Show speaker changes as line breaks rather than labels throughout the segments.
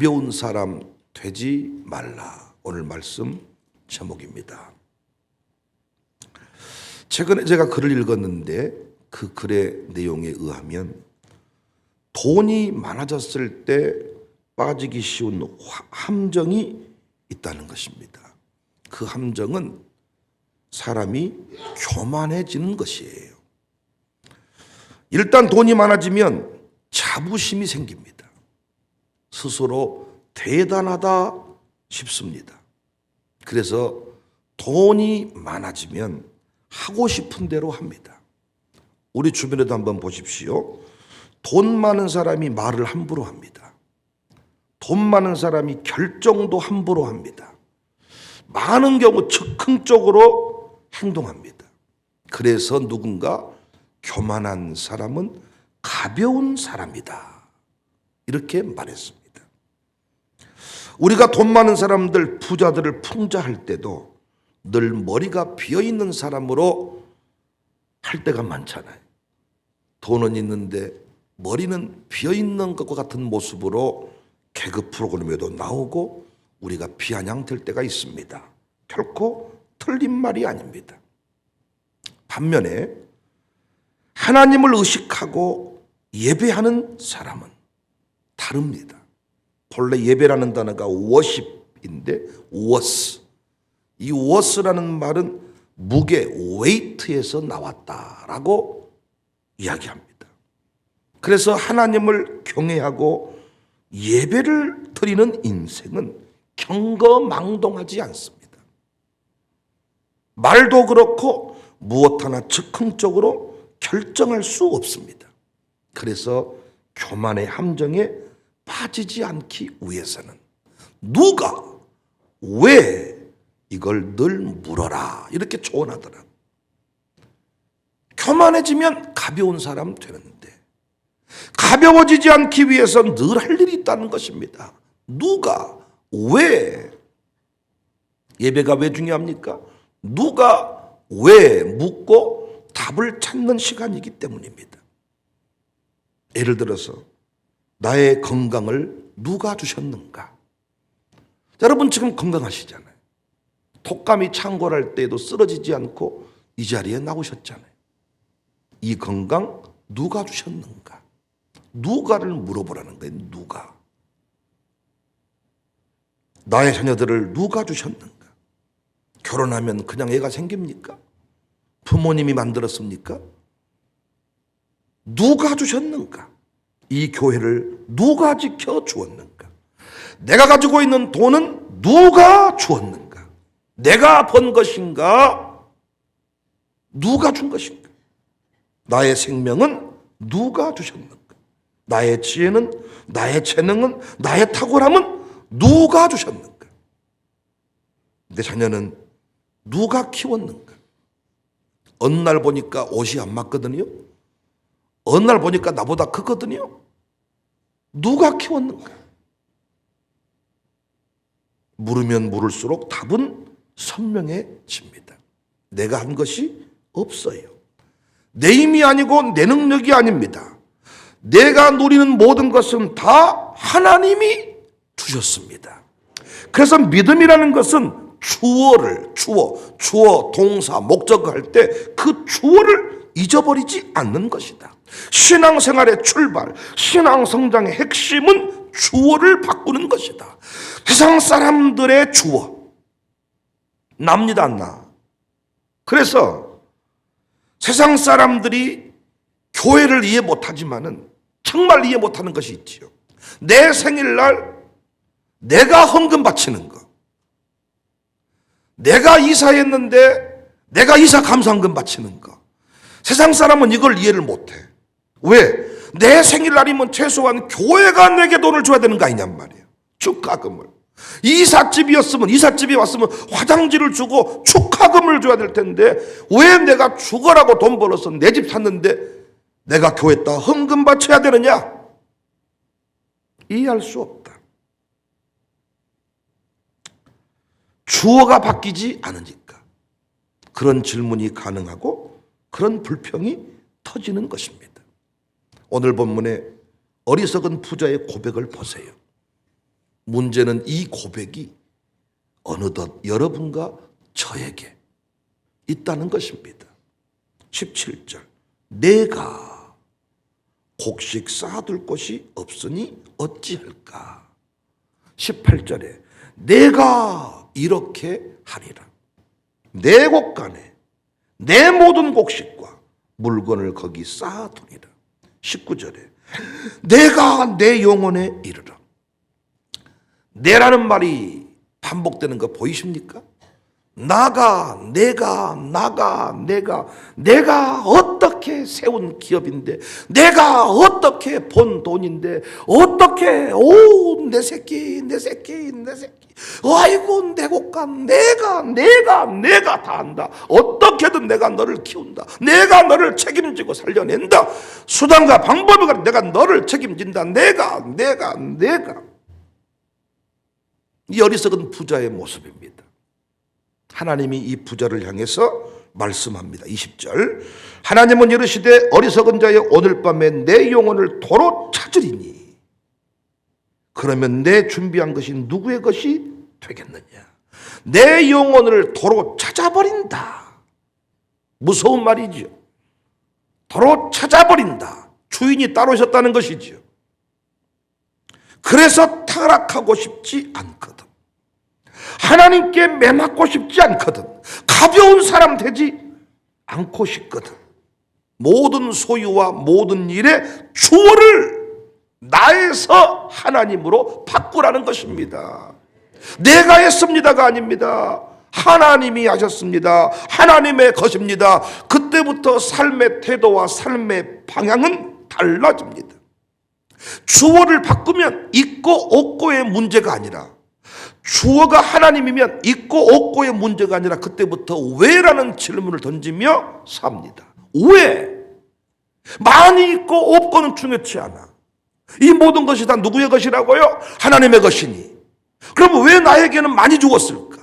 가벼운 사람 되지 말라. 오늘 말씀 제목입니다. 최근에 제가 글을 읽었는데 그 글의 내용에 의하면 돈이 많아졌을 때 빠지기 쉬운 화- 함정이 있다는 것입니다. 그 함정은 사람이 교만해지는 것이에요. 일단 돈이 많아지면 자부심이 생깁니다. 스스로 대단하다 싶습니다. 그래서 돈이 많아지면 하고 싶은 대로 합니다. 우리 주변에도 한번 보십시오. 돈 많은 사람이 말을 함부로 합니다. 돈 많은 사람이 결정도 함부로 합니다. 많은 경우 즉흥적으로 행동합니다. 그래서 누군가 교만한 사람은 가벼운 사람이다. 이렇게 말했습니다. 우리가 돈 많은 사람들, 부자들을 풍자할 때도 늘 머리가 비어 있는 사람으로 할 때가 많잖아요. 돈은 있는데 머리는 비어 있는 것과 같은 모습으로 개그 프로그램에도 나오고 우리가 비아냥될 때가 있습니다. 결코 틀린 말이 아닙니다. 반면에 하나님을 의식하고 예배하는 사람은 다릅니다. 본래 예배라는 단어가 worship인데 was 이 was라는 말은 무게 weight에서 나왔다라고 이야기합니다. 그래서 하나님을 경외하고 예배를 드리는 인생은 경거망동하지 않습니다. 말도 그렇고 무엇 하나 즉흥적으로 결정할 수 없습니다. 그래서 교만의 함정에 빠지지 않기 위해서는 누가 왜 이걸 늘 물어라 이렇게 조언하더라. 교만해지면 가벼운 사람 되는데 가벼워지지 않기 위해서 늘 할 일이 있다는 것입니다. 누가 왜 예배가 왜 중요합니까? 누가 왜 묻고 답을 찾는 시간이기 때문입니다. 예를 들어서 나의 건강을 누가 주셨는가? 여러분 지금 건강하시잖아요. 독감이 창궐할 때에도 쓰러지지 않고 이 자리에 나오셨잖아요. 이 건강 누가 주셨는가? 누가를 물어보라는 거예요. 누가? 나의 자녀들을 누가 주셨는가? 결혼하면 그냥 애가 생깁니까? 부모님이 만들었습니까? 누가 주셨는가? 이 교회를 누가 지켜 주었는가? 내가 가지고 있는 돈은 누가 주었는가? 내가 번 것인가? 누가 준 것인가? 나의 생명은 누가 주셨는가? 나의 지혜는, 나의 재능은, 나의 탁월함은 누가 주셨는가? 내 자녀는 누가 키웠는가? 어느 날 보니까 옷이 안 맞거든요. 어느 날 보니까 나보다 크거든요. 누가 키웠는가? 물으면 물을수록 답은 선명해집니다. 내가 한 것이 없어요. 내 힘이 아니고 내 능력이 아닙니다. 내가 누리는 모든 것은 다 하나님이 주셨습니다. 그래서 믿음이라는 것은 주어를 주어 주어 동사 목적 할때 그 주어를 잊어버리지 않는 것이다. 신앙생활의 출발, 신앙 성장의 핵심은 주어를 바꾸는 것이다. 세상 사람들의 주어 납니다 안 나. 그래서 세상 사람들이 교회를 이해 못하지만은 정말 이해 못하는 것이 있지요. 내 생일날 내가 헌금 바치는 거. 내가 이사했는데 내가 이사 감사헌금 바치는 거. 세상 사람은 이걸 이해를 못해. 왜? 내 생일날이면 최소한 교회가 내게 돈을 줘야 되는 거 아니냔 말이에요. 축하금을. 이삿집이었으면 이삿집이 왔으면 화장지를 주고 축하금을 줘야 될 텐데 왜 내가 죽어라고 돈 벌어서 내 집 샀는데 내가 교회에다 헌금 바쳐야 되느냐? 이해할 수 없다. 주어가 바뀌지 않으니까 그런 질문이 가능하고 그런 불평이 터지는 것입니다. 오늘 본문에 어리석은 부자의 고백을 보세요. 문제는 이 고백이 어느덧 여러분과 저에게 있다는 것입니다. 17절. 내가 곡식 쌓아둘 곳이 없으니 어찌할까? 18절에 내가 이렇게 하리라. 내 곳간에 내 모든 곡식과 물건을 거기 쌓아두리라. 19절에 내가 내 영혼에 이르라. 내라는 말이 반복되는 거 보이십니까? 나가, 내가, 나가, 내가, 내가 어떻게 세운 기업인데, 내가 어떻게 번 돈인데, 어떻게, 오, 내 새끼, 내 새끼, 내 새끼. 아이고, 내 곳간, 내가, 내가, 내가 다 한다. 어떻게든 내가 너를 키운다. 내가 너를 책임지고 살려낸다. 수단과 방법을 내가 너를 책임진다. 내가, 내가, 내가. 이 어리석은 부자의 모습입니다. 하나님이 이 부자를 향해서 말씀합니다. 20절. 하나님은 이르시되 어리석은 자여 오늘 밤에 내 영혼을 도로 찾으리니 그러면 내 준비한 것이 누구의 것이 되겠느냐? 내 영혼을 도로 찾아버린다. 무서운 말이죠. 도로 찾아버린다. 주인이 따로 있었다는 것이지요. 그래서 타락하고 싶지 않거든. 하나님께 매맞고 싶지 않거든. 가벼운 사람 되지 않고 싶거든. 모든 소유와 모든 일의 주어를 나에서 하나님으로 바꾸라는 것입니다. 내가 했습니다가 아닙니다. 하나님이 하셨습니다. 하나님의 것입니다. 그때부터 삶의 태도와 삶의 방향은 달라집니다. 주어를 바꾸면 있고 없고의 문제가 아니라 주어가 하나님이면 있고 없고의 문제가 아니라 그때부터 왜라는 질문을 던지며 삽니다. 왜? 많이 있고 없고는 중요치 않아. 이 모든 것이 다 누구의 것이라고요? 하나님의 것이니. 그럼 왜 나에게는 많이 주었을까?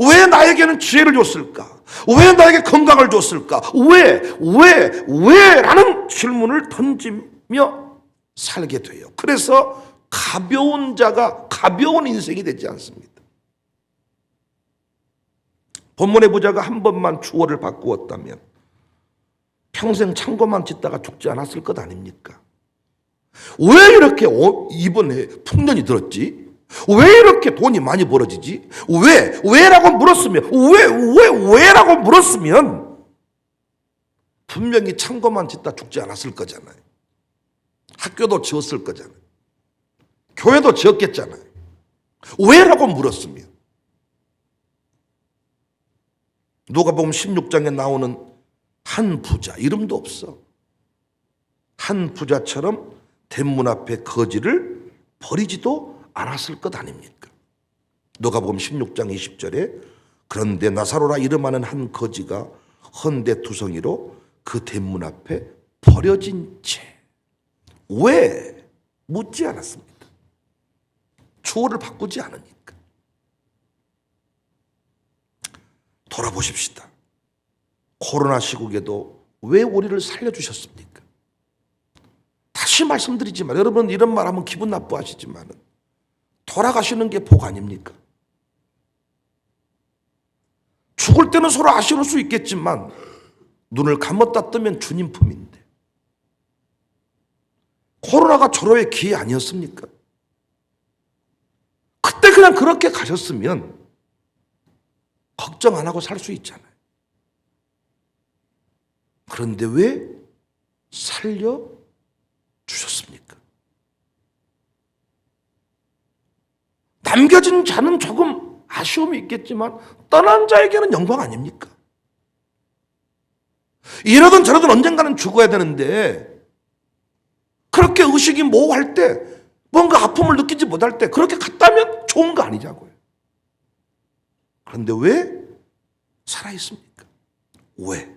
왜 나에게는 지혜를 줬을까? 왜 나에게 건강을 줬을까? 왜, 왜, 왜? 라는 질문을 던지며 살게 돼요. 그래서 가벼운 자가 가벼운 인생이 되지 않습니다. 본문의 부자가 한 번만 주어를 바꾸었다면 평생 창고만 짓다가 죽지 않았을 것 아닙니까? 왜 이렇게 오- 이번에 풍년이 들었지? 왜 이렇게 돈이 많이 벌어지지? 왜? 왜라고 물었으면 왜? 왜? 왜라고 물었으면 분명히 창고만 짓다 죽지 않았을 거잖아요. 학교도 지었을 거잖아요. 교회도 지었겠잖아요. 왜 라고 물었으면. 누가복음 16장에 나오는 한 부자 이름도 없어. 한 부자처럼 대문 앞에 거지를 버리지도 않았을 것 아닙니까? 누가복음 16장 20절에 그런데 나사로라 이름하는 한 거지가 헌데 두성이로 그 대문 앞에 버려진 채 왜 묻지 않았습니다. 주어를 바꾸지 않으니까. 돌아보십시다. 코로나 시국에도 왜 우리를 살려주셨습니까? 다시 말씀드리지만 여러분 이런 말 하면 기분 나빠하시지만 돌아가시는 게 복 아닙니까? 죽을 때는 서로 아쉬울 수 있겠지만 눈을 감았다 뜨면 주님 품인데 코로나가 절호의 기회 아니었습니까? 그때 그냥 그렇게 가셨으면 걱정 안 하고 살 수 있잖아요. 그런데 왜 살려 주셨습니까? 남겨진 자는 조금 아쉬움이 있겠지만 떠난 자에게는 영광 아닙니까? 이러든 저러든 언젠가는 죽어야 되는데 그렇게 의식이 모호할 때 뭔가 아픔을 느끼지 못할 때 그렇게 갔다면 좋은 거 아니냐고요. 그런데 왜 살아 있습니까? 왜?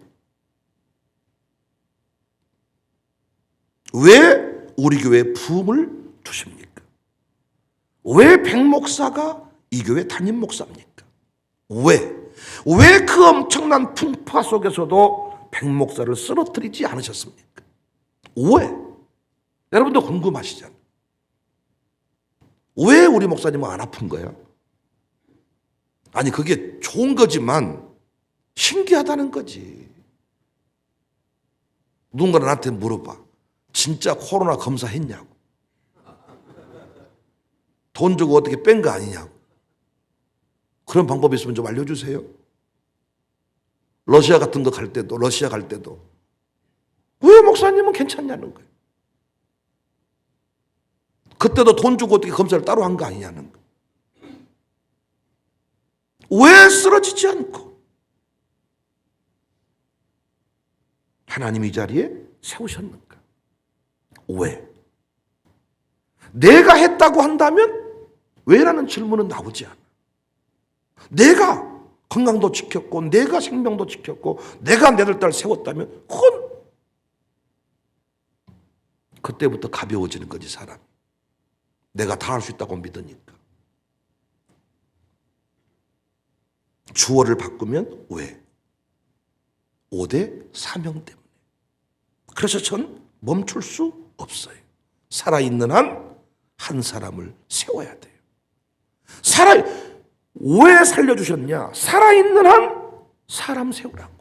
왜 우리 교회에 부음을 두십니까? 왜 백목사가 이 교회 담임 목사입니까? 왜? 왜 그 엄청난 풍파 속에서도 백목사를 쓰러뜨리지 않으셨습니까? 왜? 여러분도 궁금하시잖아요. 왜 우리 목사님은 안 아픈 거야? 아니, 그게 좋은 거지만 신기하다는 거지. 누군가 나한테 물어봐. 진짜 코로나 검사했냐고. 돈 주고 어떻게 뺀 거 아니냐고. 그런 방법이 있으면 좀 알려주세요. 러시아 같은 거 갈 때도, 러시아 갈 때도. 왜 목사님은 괜찮냐는 거예요. 그때도 돈 주고 어떻게 검사를 따로 한 거 아니냐는 거. 왜 쓰러지지 않고 하나님 이 자리에 세우셨는가? 왜? 내가 했다고 한다면 왜라는 질문은 나오지 않아. 내가 건강도 지켰고, 내가 생명도 지켰고, 내가 내들딸 세웠다면, 그건 그때부터 가벼워지는 거지, 사람. 내가 다 할 수 있다고 믿으니까. 주어를 바꾸면 왜? 5대 사명 때문에. 그래서 전 멈출 수 없어요. 살아있는 한, 한 사람을 세워야 돼요. 살아, 왜 살려주셨냐? 살아있는 한, 사람 세우라고.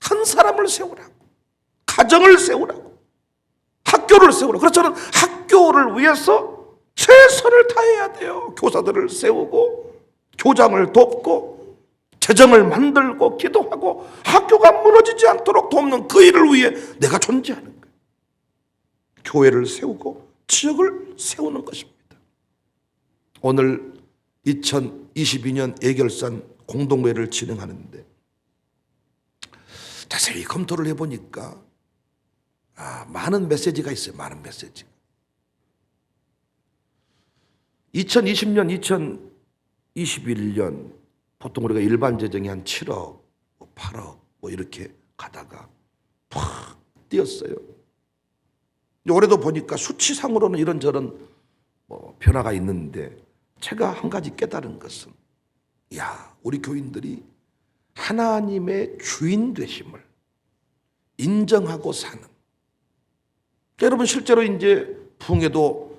한 사람을 세우라고. 가정을 세우라고. 학교를 세우라고. 그래서 저는 학교를 위해서 최선을 다해야 돼요. 교사들을 세우고, 교장을 돕고, 재정을 만들고, 기도하고, 학교가 무너지지 않도록 돕는 그 일을 위해 내가 존재하는 거예요. 교회를 세우고, 지역을 세우는 것입니다. 오늘 2022년 예결산 공동회를 진행하는데, 자세히 검토를 해보니까, 아, 많은 메시지가 있어요. 많은 메시지. 2020년, 2021년 보통 우리가 일반 재정이 한 7억, 8억 뭐 이렇게 가다가 팍 뛰었어요. 올해도 보니까 수치상으로는 이런저런 뭐 변화가 있는데 제가 한 가지 깨달은 것은 야 우리 교인들이 하나님의 주인 되심을 인정하고 사는 여러분 실제로 이제 붕에도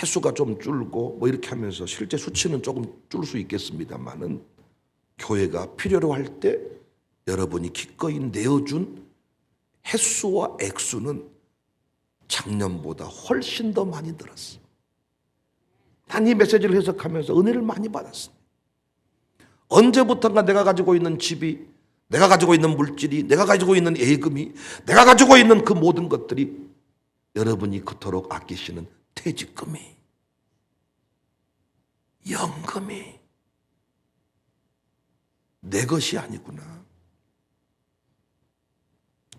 횟수가 좀 줄고 뭐 이렇게 하면서 실제 수치는 조금 줄 수 있겠습니다만은 교회가 필요로 할 때 여러분이 기꺼이 내어준 횟수와 액수는 작년보다 훨씬 더 많이 늘었어. 난 이 메시지를 해석하면서 은혜를 많이 받았습니다. 언제부턴가 내가 가지고 있는 집이, 내가 가지고 있는 물질이, 내가 가지고 있는 예금이, 내가 가지고 있는 그 모든 것들이 여러분이 그토록 아끼시는 퇴직금이, 연금이 내 것이 아니구나.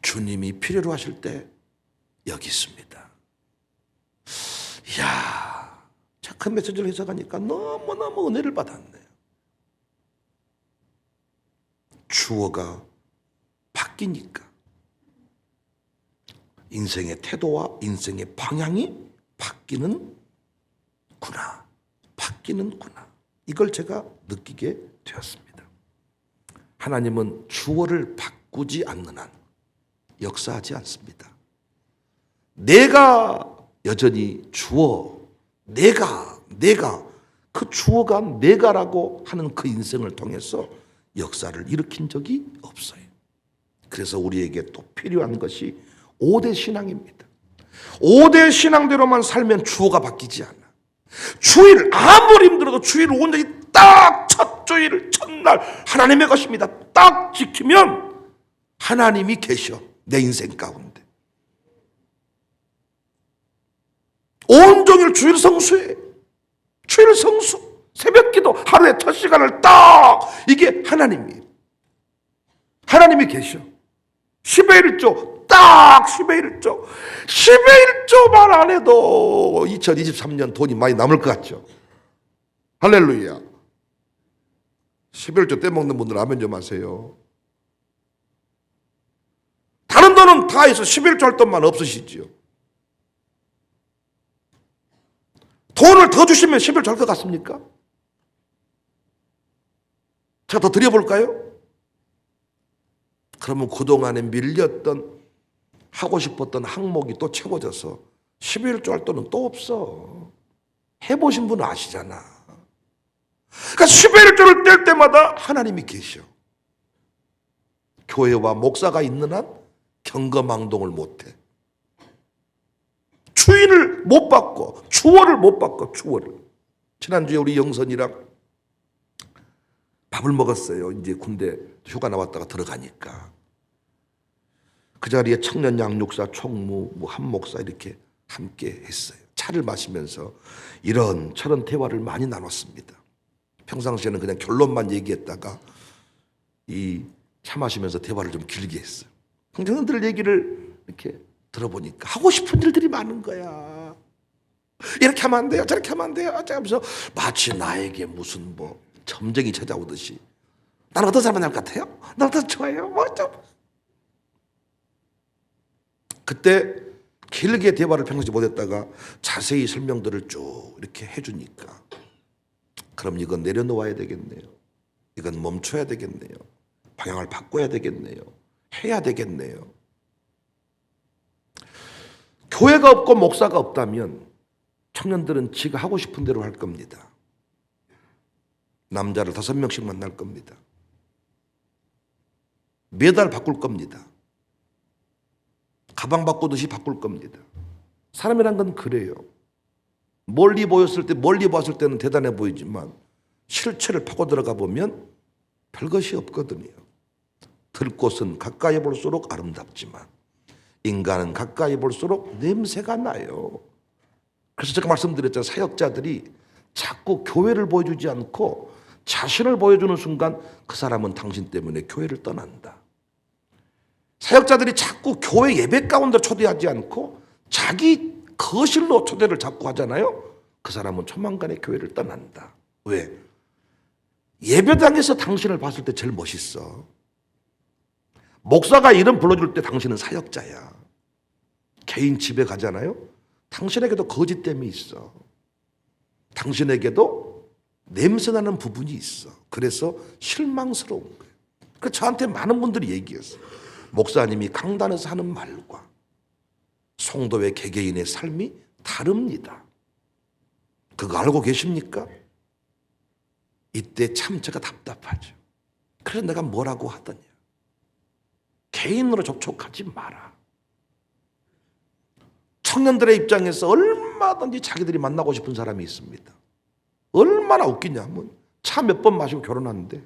주님이 필요로 하실 때 여기 있습니다. 이야, 큰 메시지를 해석하니까 너무너무 은혜를 받았네요. 주어가 바뀌니까 인생의 태도와 인생의 방향이 바뀌는구나. 바뀌는구나. 이걸 제가 느끼게 되었습니다. 하나님은 주어를 바꾸지 않는 한 역사하지 않습니다. 내가 여전히 주어, 내가, 내가, 그 주어가 내가라고 하는 그 인생을 통해서 역사를 일으킨 적이 없어요. 그래서 우리에게 또 필요한 것이 5대 신앙입니다. 5대 신앙대로만 살면 주어가 바뀌지 않아. 주일 아무리 힘들어도 주일 온전히 딱첫 주일 첫날 하나님의 것입니다. 딱 지키면 하나님이 계셔 내 인생 가운데. 온종일 주일 성수해. 주일 성수. 새벽 기도 하루에 첫 시간을 딱 이게 하나님이에요. 하나님이 계셔. 10의 1조 딱 10의 1조 10의 1조만 안 해도 2023년 돈이 많이 남을 것 같죠. 할렐루야. 11조 떼먹는 분들 아멘 좀 하세요. 다른 돈은 다 해서 11조 할 돈만 없으시지요. 돈을 더 주시면 11조 할 것 같습니까? 제가 더 드려볼까요? 그러면 그동안에 밀렸던 하고 싶었던 항목이 또 채워져서 11조 할 돈은 또 없어. 해보신 분은 아시잖아. 그러니까 11조를 뗄 때마다 하나님이 계셔. 교회와 목사가 있는 한 경거망동을 못해. 추인을 못 받고 추월을 못 받고 추월을. 지난주에 우리 영선이랑 밥을 먹었어요. 이제 군대 휴가 나왔다가 들어가니까. 그 자리에 청년 양육사, 총무, 뭐 한 목사 이렇게 함께 했어요. 차를 마시면서 이런 저런 대화를 많이 나눴습니다. 평상시에는 그냥 결론만 얘기했다가 이 차 마시면서 대화를 좀 길게 했어요. 청년들 얘기를 이렇게 들어보니까 하고 싶은 일들이 많은 거야. 이렇게 하면 안 돼요. 저렇게 하면 안 돼요. 하면서 마치 나에게 무슨 뭐 점쟁이 찾아오듯이 나는 어떤 사람 만날 것 같아요? 나 어떤 좋아해요? 뭐 좀. 그때 길게 대화를 평소에 못했다가 자세히 설명들을 쭉 이렇게 해주니까 그럼 이건 내려놓아야 되겠네요. 이건 멈춰야 되겠네요. 방향을 바꿔야 되겠네요. 해야 되겠네요. 교회가 없고 목사가 없다면 청년들은 지가 하고 싶은 대로 할 겁니다. 남자를 다섯 명씩 만날 겁니다. 매달 바꿀 겁니다. 가방 바꾸듯이 바꿀 겁니다. 사람이란 건 그래요. 멀리 보였을 때, 멀리 봤을 때는 대단해 보이지만 실체를 파고 들어가 보면 별것이 없거든요. 들꽃은 가까이 볼수록 아름답지만 인간은 가까이 볼수록 냄새가 나요. 그래서 제가 말씀드렸잖아요. 사역자들이 자꾸 교회를 보여주지 않고 자신을 보여주는 순간 그 사람은 당신 때문에 교회를 떠난다. 사역자들이 자꾸 교회 예배 가운데 초대하지 않고 자기 거실로 초대를 자꾸 하잖아요. 그 사람은 조만간에 교회를 떠난다. 왜? 예배당에서 당신을 봤을 때 제일 멋있어. 목사가 이름 불러줄 때 당신은 사역자야. 개인 집에 가잖아요. 당신에게도 거짓됨이 있어. 당신에게도 냄새나는 부분이 있어. 그래서 실망스러운 거예요. 그 저한테 많은 분들이 얘기했어요. 목사님이 강단에서 하는 말과 성도의 개개인의 삶이 다릅니다. 그거 알고 계십니까? 이때 참 제가 답답하죠. 그래서 내가 뭐라고 하더냐. 개인으로 접촉하지 마라. 청년들의 입장에서 얼마든지 자기들이 만나고 싶은 사람이 있습니다. 얼마나 웃기냐면 차 몇 번 마시고 결혼하는데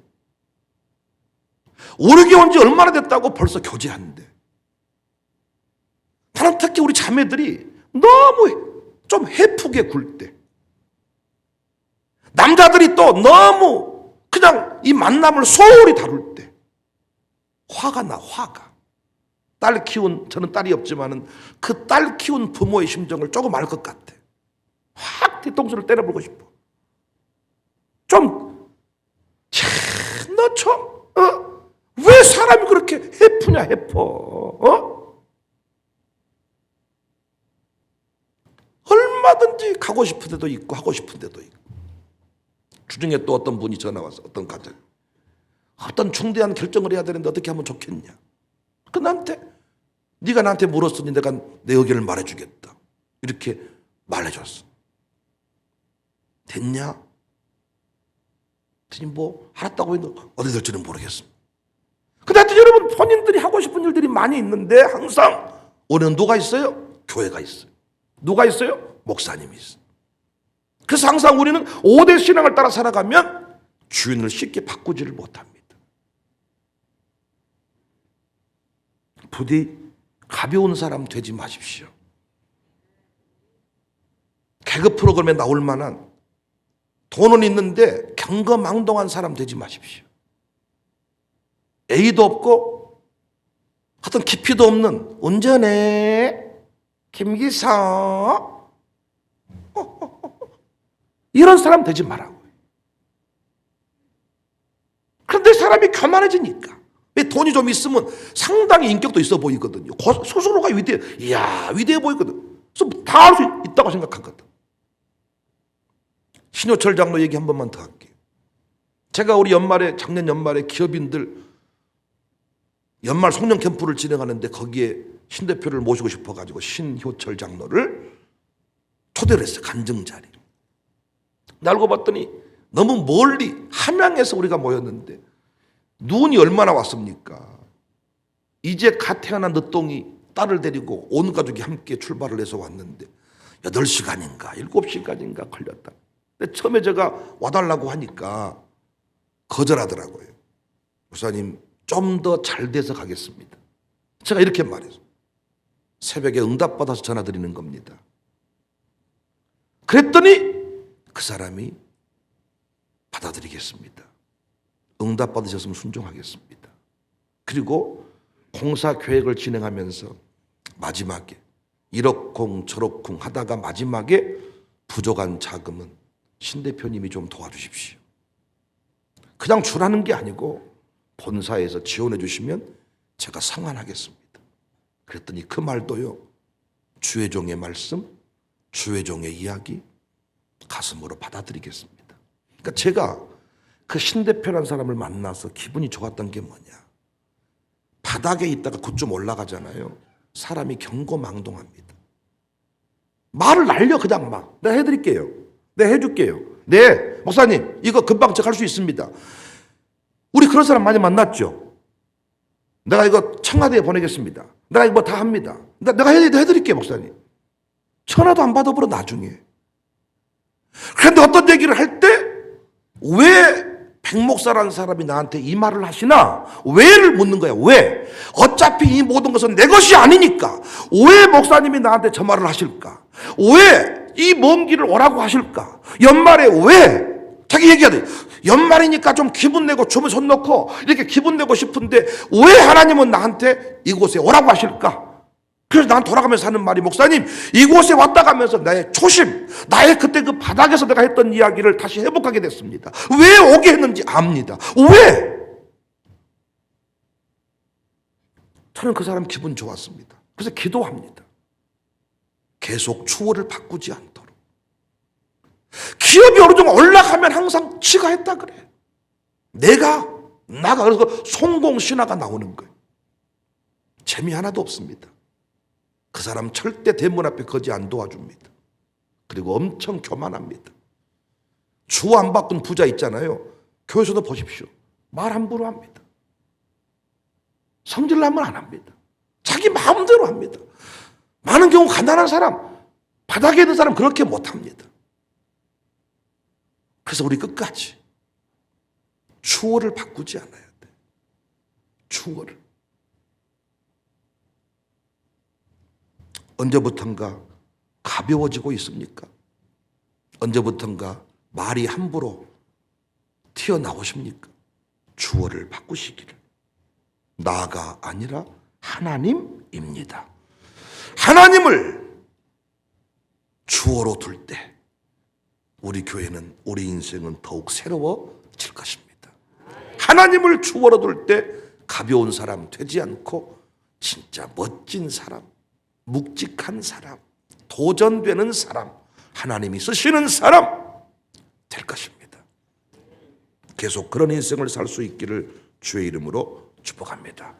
오르게 온 지 얼마나 됐다고 벌써 교제하는데. 나는 특히 우리 자매들이 너무 좀 해프게 굴 때. 남자들이 또 너무 그냥 이 만남을 소홀히 다룰 때. 화가 나 화가. 딸 키운 저는 딸이 없지만은 그 딸 키운 부모의 심정을 조금 알 것 같아. 확 뒤통수를 때려보고 싶어. 좀너좀 어? 왜 사람이 그렇게 해프냐 해퍼? 어? 얼마든지 가고 싶은 데도 있고 하고 싶은 데도 있고. 주중에 또 어떤 분이 전화 와서 어떤 가정 어떤 중대한 결정을 해야 되는데 어떻게 하면 좋겠냐. 그 나한테 네가 나한테 물었으니 내가 내 의견을 말해주겠다. 이렇게 말해줬어. 됐냐? 그랬더니 뭐 알았다고 했는데 어디 될지는 모르겠습 하여튼 여러분 본인들이 하고 싶은 일들이 많이 있는데 항상 오는 누가 있어요? 교회가 있어요 누가 있어요? 목사님이 있어요 그래서 항상 우리는 5대 신앙을 따라 살아가면 주인을 쉽게 바꾸지를 못합니다. 부디 가벼운 사람 되지 마십시오. 개그 프로그램에 나올 만한 돈은 있는데 경거망동한 사람 되지 마십시오. A도 없고 하여튼 깊이도 없는 운전해 김기사 이런 사람 되지 말라고. 그런데 사람이 교만해지니까. 왜 돈이 좀 있으면 상당히 인격도 있어 보이거든요. 고- 스스로가 위대해. 이야, 위대해 보이거든. 그래서 다 할 수 있다고 생각하거든. 신효철 장로 얘기 한 번만 더 할게요. 제가 우리 연말에, 작년 연말에 기업인들 연말 송년 캠프를 진행하는데 거기에 신 대표를 모시고 싶어가지고 신효철 장로를 초대를 했어요. 간증 자리. 알고 봤더니 너무 멀리 함양에서 우리가 모였는데 눈이 얼마나 왔습니까? 이제 갓 태어난 늦동이 딸을 데리고 온 가족이 함께 출발을 해서 왔는데 8시간인가 7시간인가 걸렸다. 근데 처음에 제가 와달라고 하니까 거절하더라고요. 목사님 좀 더 잘 돼서 가겠습니다. 제가 이렇게 말해서 새벽에 응답받아서 전화드리는 겁니다. 그랬더니 그 사람이 받아들이겠습니다. 응답받으셨으면 순종하겠습니다. 그리고 공사 계획을 진행하면서 마지막에 이럭쿵 저럭쿵 하다가 마지막에 부족한 자금은 신 대표님이 좀 도와주십시오. 그냥 주라는 게 아니고 본사에서 지원해 주시면 제가 상환하겠습니다. 그랬더니 그 말도요. 주의 종의 말씀, 주의 종의 이야기 가슴으로 받아들이겠습니다. 그러니까 제가 그 신대표란 사람을 만나서 기분이 좋았던 게 뭐냐. 바닥에 있다가 곧좀 올라가잖아요. 사람이 경고망동합니다. 말을 날려 그냥 막. 내가 해드릴게요. 내가 해줄게요. 네, 목사님 이거 금방 제가 할 수 있습니다. 우리 그런 사람 많이 만났죠. 내가 이거 청와대에 보내겠습니다. 내가 이거 뭐다 합니다. 나- 내가 해- 해드릴게요, 목사님. 전화도 안 받아보러 나중에. 그런데 어떤 얘기를 할 때 왜 백목사라는 사람이 나한테 이 말을 하시나? 왜를 묻는 거야. 왜? 어차피 이 모든 것은 내 것이 아니니까. 왜 목사님이 나한테 저 말을 하실까? 왜 이 먼 길을 오라고 하실까? 연말에 왜? 자기 얘기하대. 연말이니까 좀 기분 내고 주문 손 놓고 이렇게 기분 내고 싶은데 왜 하나님은 나한테 이곳에 오라고 하실까? 그래서 난 돌아가면서 하는 말이 목사님 이곳에 왔다 가면서 나의 초심 나의 그때 그 바닥에서 내가 했던 이야기를 다시 회복하게 됐습니다 왜 오게 했는지 압니다 왜? 저는 그 사람 기분 좋았습니다 그래서 기도합니다 계속 추월을 바꾸지 않도록 기업이 어느 정도 올라가면 항상 지가 했다 그래 내가 나가 그래서 성공 신화가 나오는 거예요 재미 하나도 없습니다 그 사람 절대 대문 앞에 거지 안 도와줍니다. 그리고 엄청 교만합니다. 주 안 바꾼 부자 있잖아요. 교회에서도 보십시오. 말 함부로 합니다. 성질나면 안 합니다. 자기 마음대로 합니다. 많은 경우 가난한 사람, 바닥에 있는 사람 그렇게 못 합니다. 그래서 우리 끝까지 추월을 바꾸지 않아야 돼. 추월을. 언제부턴가 가벼워지고 있습니까? 언제부턴가 말이 함부로 튀어나오십니까? 주어를 바꾸시기를. 나가 아니라 하나님입니다. 하나님을 주어로 둘 때 우리 교회는 우리 인생은 더욱 새로워질 것입니다. 하나님을 주어로 둘 때 가벼운 사람 되지 않고 진짜 멋진 사람, 묵직한 사람, 도전되는 사람, 하나님이 쓰시는 사람 될 것입니다. 계속 그런 인생을 살 수 있기를 주의 이름으로 축복합니다.